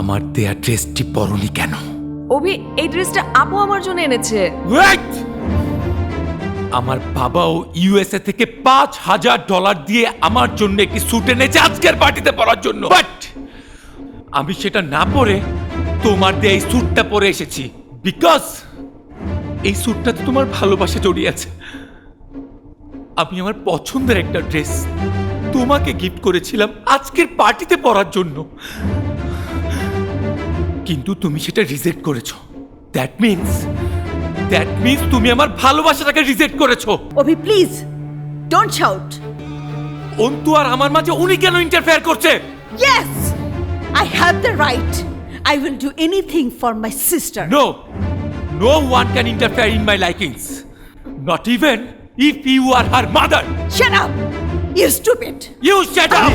আমার দেয়া ড্রেসটি পরনি কেন? অভি এই ড্রেসটা আপু আমার জন্য এনেছে! আমার বাবাও ইউএসএ থেকে পাঁচ হাজার ডলার দিয়ে আমার জন্য একটি স্যুট এনেছে আজকের পার্টিতে পরার জন্য। বাট আমি সেটা না পরে তোমার দিয়ে এই স্যুটটা পরে এসেছি। বিকজ এই স্যুটটাতে তোমার ভালোবাসা জড়িয়ে আছে। আমি আমার পছন্দের একটা ড্রেস তোমাকে গিফট করেছিলাম আজকের পার্টিতে পরার জন্য। কিন্তু তুমি সেটা রিজেক্ট করেছ। দ্যাট মিন্স দ্যাট মিন্স তুমি আমার ভালোবাসাটাকে রিজেক্ট করেছ। Abhi please don't shout Antu আর আমার মাঝে উনি কেন ইন্টারফেয়ার করছে? Yes I have the right I will do anything for my sister no no one can interfere in my likings not even if you are her mother shut up you stupid you shut up